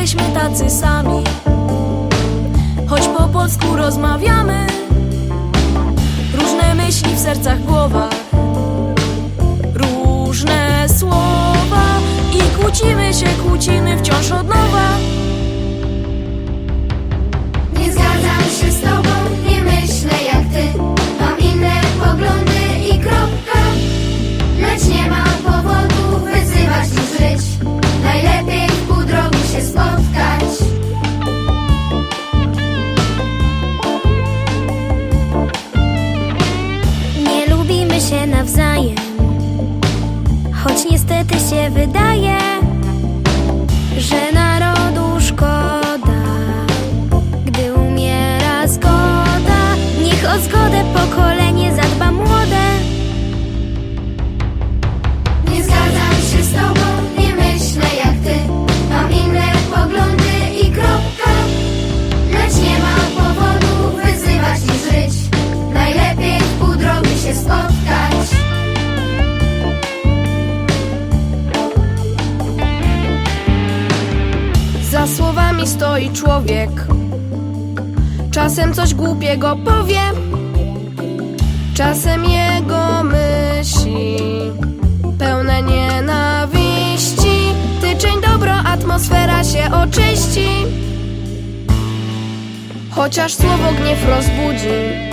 jesteśmy tacy sami. Choć po polsku rozmawiamy, różne myśli w sercach, głowach, różne słowa i kłócimy się, kłócimy wciąż od nowa. Nawzajem, choć niestety się wydaje, że narodu szkoda, gdy umiera zgoda. Niech o zgodę pokolenie słowami stoi człowiek. Czasem coś głupiego powie, czasem jego myśli pełne nienawiści. Tyczeń dobro, atmosfera się oczyści. Chociaż słowo gniew rozbudzi,